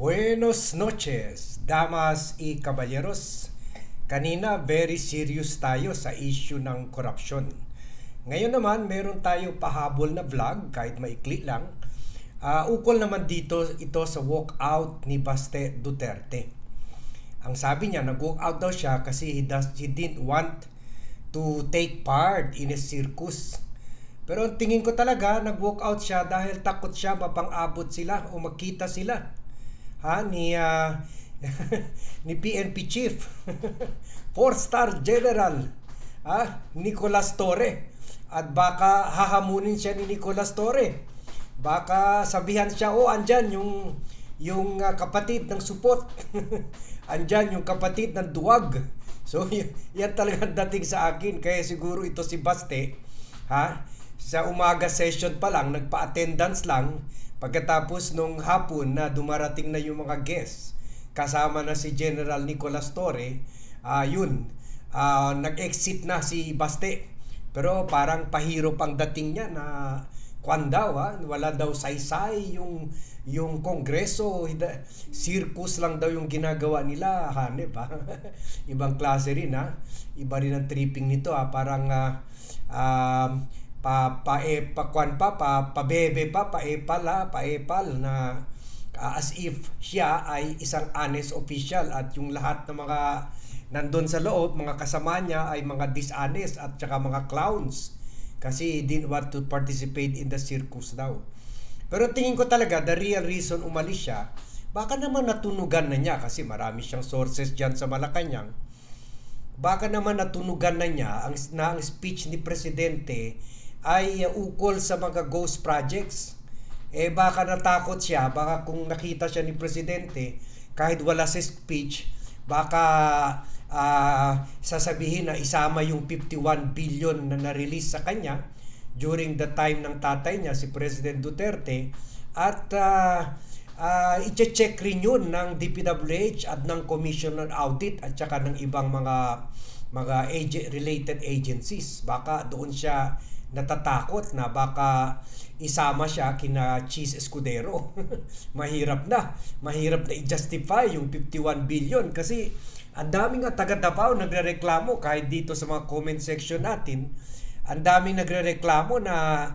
Buenos noches, damas y caballeros. Kanina very serious tayo sa issue ng korupsyon. Ngayon naman meron tayo pahabol na vlog kahit maikli lang. Ah, ukol naman dito ito sa walkout ni Baste Duterte. Ang sabi niya, nag-walk out daw siya kasi he, does, he didn't want to take part in a circus. Pero tingin ko talaga, nag-walk out siya dahil takot siya mapang-abot sila o magkita sila. Ha? Ni, ah, ni PNP Chief. Four-star General. Ha? Nicolas Torre. At baka hahamunin siya ni Nicolas Torre. Baka sabihan siya, oh, andyan yung yung ah, kapatid ng supot. andyan yung kapatid ng duwag. So, y- yan talaga dating sa akin. Kaya siguro ito si Baste, ha? Sa umaga session pa lang, nagpa-attendance lang. Pagkatapos nung hapon na dumarating na yung mga guests, kasama na si General Nicolas Torre, ah yun, ah, nag-exit na si Baste. Pero parang pahiro pang dating niya na kwan daw ha, wala daw saysay yung yung kongreso, circus lang daw yung ginagawa nila, hanep ha. Ibang klase rin ha. Iba rin ang tripping nito ha, parang ah, um, pa pa e pa kwan pa pa pabebe pa pa epal ha, pa epal na ah, as if siya ay isang honest official at yung lahat ng mga nandun sa loob, mga kasama niya ay mga dishonest at saka mga clowns kasi he didn't want to participate in the circus daw. Pero tingin ko talaga, the real reason umalis siya, baka naman natunugan na niya kasi marami siyang sources dyan sa Malacanang. Baka naman natunugan na niya ang, na ang speech ni Presidente ay uh, ukol sa mga ghost projects. Eh baka natakot siya, baka kung nakita siya ni Presidente, kahit wala sa speech, baka ah, sasabihin na isama yung 51 billion na na-release sa kanya during the time ng tatay niya, si President Duterte, at uh, uh, i-check rin yun ng DPWH at ng Commission on Audit at saka ng ibang mga mga ag- related agencies. Baka doon siya natatakot na baka isama siya kina Cheese Escudero. Mahirap na. Mahirap na i-justify yung 51 billion kasi ang daming nga taga Davao nagrereklamo kahit dito sa mga comment section natin. Ang daming nagrereklamo na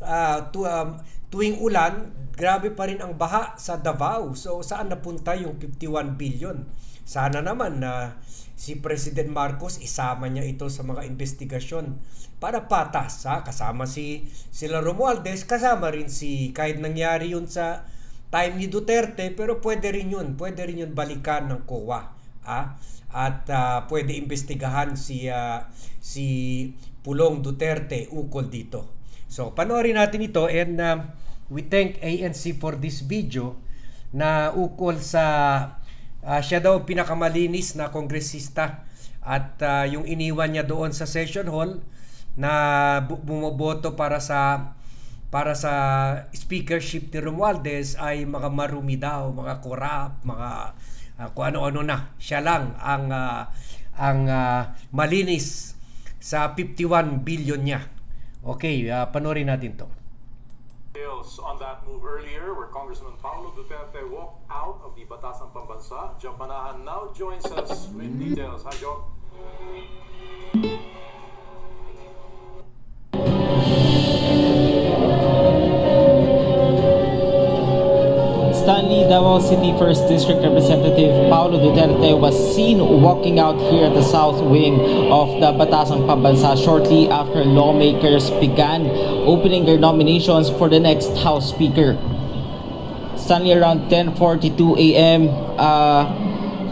ah, tu- um, tuwing ulan, grabe pa rin ang baha sa Davao. So saan napunta yung 51 billion? Sana naman na si President Marcos isama niya ito sa mga investigasyon para patas ha? kasama si sila Romualdez kasama rin si kahit nangyari yun sa time ni Duterte pero pwede rin yun pwede rin yun balikan ng COA ah at ah, pwede imbestigahan si ah, si Pulong Duterte ukol dito so panoorin natin ito and um, we thank ANC for this video na ukol sa Ah, siya daw pinakamalinis na kongresista at ah, yung iniwan niya doon sa session hall na bu- bumoboto para sa para sa speakership ni Romualdez ay mga marumi daw, mga corrupt, mga ah, kung ano-ano na. Siya lang ang ah, ang ah, malinis sa 51 billion niya. Okay, ah, panoorin natin 'to. Details on that move earlier where Congressman Paulo Duterte walked out of the Batasang Pambansa. John Panahan now joins us with details. Hi, John. Stanley Davao City First District Representative Paulo Duterte was seen walking out here at the south wing of the Batasang Pambansa shortly after lawmakers began opening their nominations for the next House Speaker. Stanley around 10:42 a.m. Uh,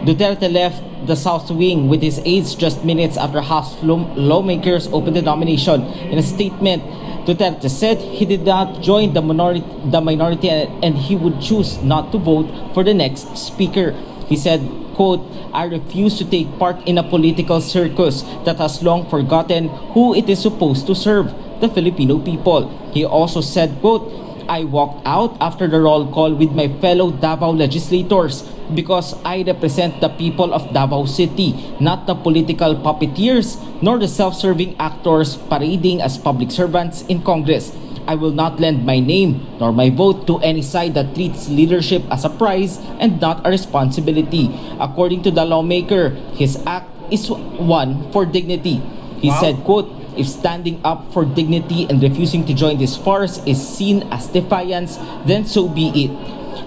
Duterte left the South Wing with his aides just minutes after House lawmakers opened the nomination. In a statement, Duterte said he did not join the minority, the minority and, he would choose not to vote for the next speaker. He said, quote, I refuse to take part in a political circus that has long forgotten who it is supposed to serve, the Filipino people. He also said, quote, I walked out after the roll call with my fellow Davao legislators because I represent the people of Davao City, not the political puppeteers nor the self-serving actors parading as public servants in Congress. I will not lend my name nor my vote to any side that treats leadership as a prize and not a responsibility. According to the lawmaker, his act is one for dignity. He Wow. said, quote, if standing up for dignity and refusing to join this farce is seen as defiance, then so be it.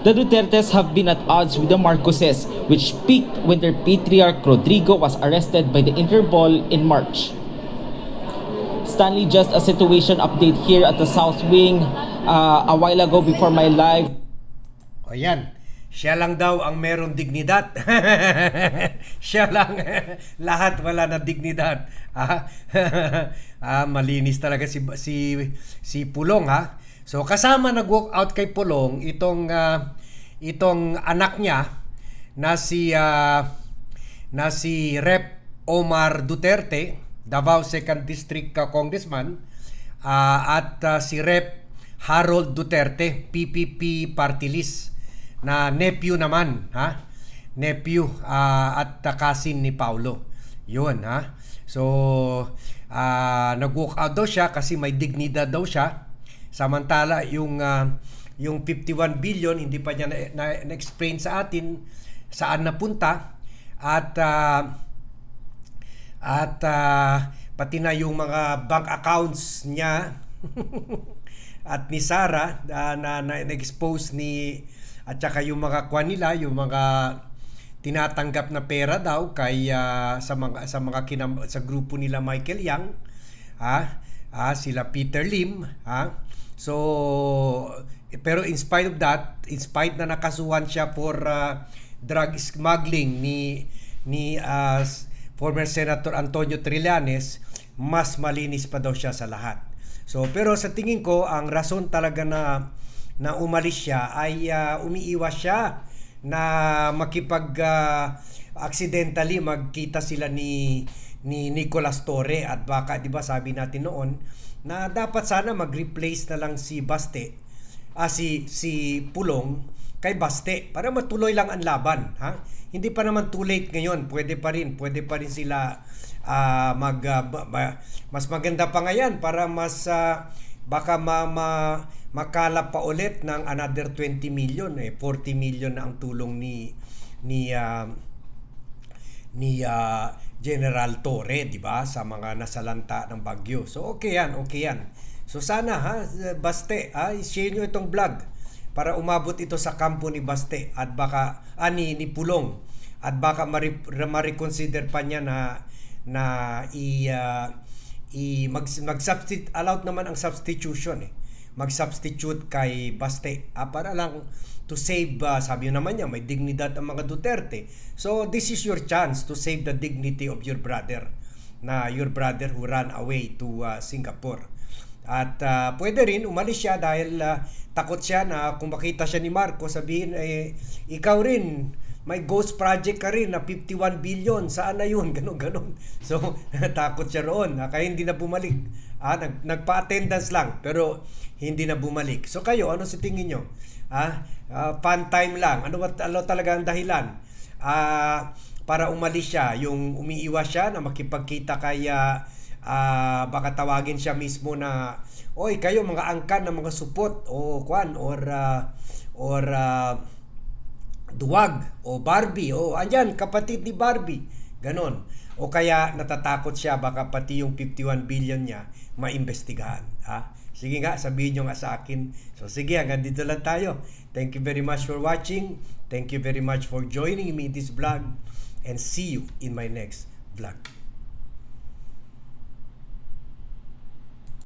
The Dutertes have been at odds with the Marcoses, which peaked when their patriarch Rodrigo was arrested by the Interpol in March. Stanley, just a situation update here at the South Wing. Uh, a while ago before my live O yan, siya lang daw ang meron dignidad. siya lang. Lahat wala na dignidad. Ah, ah, malinis talaga si si si Pulong ha. So kasama nag-walk out kay Pulong itong ah, itong anak niya na si ah, na si Rep Omar Duterte, Davao 2nd District ah, Congressman, ah, at ah, si Rep Harold Duterte, PPP party list na nephew naman, ha? Nephew ah, at ah, cousin ni Paulo. 'Yun, ha? So, ah, nag-walk out daw siya kasi may dignidad daw siya. Samantala, yung ah, yung 51 billion hindi pa niya na, na, na-explain sa atin saan napunta at ah, at ah, pati na yung mga bank accounts niya at ni Sara ah, na, na, na-expose ni at saka yung mga kwan nila, yung mga tinatanggap na pera daw kay ah, sa mga sa mga kinam, sa grupo nila Michael Yang ha? Ah, sila Peter Lim ha? So pero in spite of that in spite na nakasuhan siya for ah, drug smuggling ni ni ah, former Senator Antonio Trillanes mas malinis pa daw siya sa lahat. So pero sa tingin ko ang rason talaga na na umalis siya ay ah, umiiwas siya na makipag ah, accidentally magkita sila ni ni Nicolas Torre. At baka 'di ba sabi natin noon na dapat sana mag-replace na lang si Baste ah, si si Pulong kay Baste para matuloy lang ang laban ha? Hindi pa naman too late ngayon. Pwede pa rin pwede pa rin sila ah, mag ba- mas maganda pa ngayon para mas ah, baka ma, ma makala pa ulit ng another 20 million eh 40 million na ang tulong ni ni ah, ni ah, General Torre, 'di ba, sa mga nasalanta ng bagyo. So okay 'yan, okay 'yan. So sana ha, Baste, ha, share nyo itong vlog para umabot ito sa kampo ni Baste at baka ani ni Pulong at baka ma-reconsider pa niya na na i ah, i mag, mag allowed naman ang substitution eh mag-substitute kay Baste. Ah, para lang to save ah, sabi naman niya may dignidad ang mga Duterte. So this is your chance to save the dignity of your brother na your brother who ran away to ah, Singapore. At ah, pwede rin umalis siya dahil ah, takot siya na kung makita siya ni Marco sabihin eh ikaw rin may ghost project ka rin na 51 billion. Saan na yun? Ganon, ganon. So, takot siya roon. Ah, Kaya hindi na bumalik. Ah, nag, nagpa-attendance lang. Pero, hindi na bumalik. So, kayo, ano sa tingin nyo? Ah, ah, fun time lang. Ano, ba- ano talaga ang dahilan? Ah, para umalis siya. Yung umiiwas siya na makipagkita kay ah, ah, baka tawagin siya mismo na oy kayo mga angkan ng mga supot o kwan or ah, or ah, duwag o Barbie o andyan kapatid ni Barbie ganon. O kaya natatakot siya baka pati yung 51 billion niya maimbestigahan ha? Sige nga sabihin nyo nga sa akin. So sige hanggang dito lang tayo. Thank you very much for watching. Thank you very much for joining me in this vlog. And see you in my next vlog